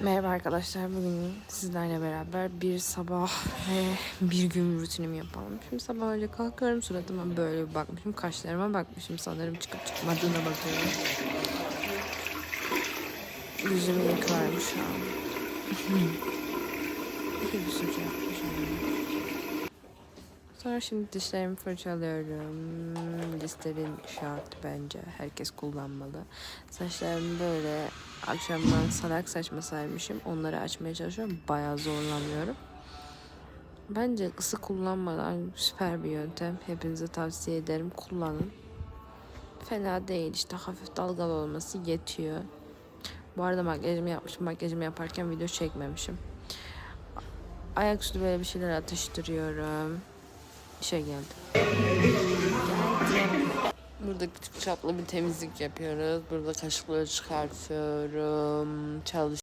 Merhaba arkadaşlar. Bugün sizlerle beraber bir sabah ve bir gün rutinimi yapalım. Şimdi sabah önce kalkıyorum suratıma böyle bir bakmışım. Kaşlarıma bakmışım. Sanırım çıkıp çıkmadığına bakıyorum. Yüzümü yıkıyorum şu an. İyi bir suç yapmışım. Sonra şimdi dişlerimi fırçalıyorum. Listerin şart bence. Herkes kullanmalı. Saçlarımı böyle akşamdan salak saçma saymışım. Onları açmaya çalışıyorum. Bayağı zorlanıyorum. Bence ısı kullanmadan süper bir yöntem. Hepinize tavsiye ederim. Kullanın. Fena değil. işte hafif dalgalı olması yetiyor. Bu arada makyajımı yapmışım. Makyajımı yaparken video çekmemişim. Ayaküstü böyle bir şeyler atıştırıyorum. İşe geldim. Burada küçük çaplı bir temizlik yapıyoruz. Burada kaşıkları çıkartıyorum. Çalış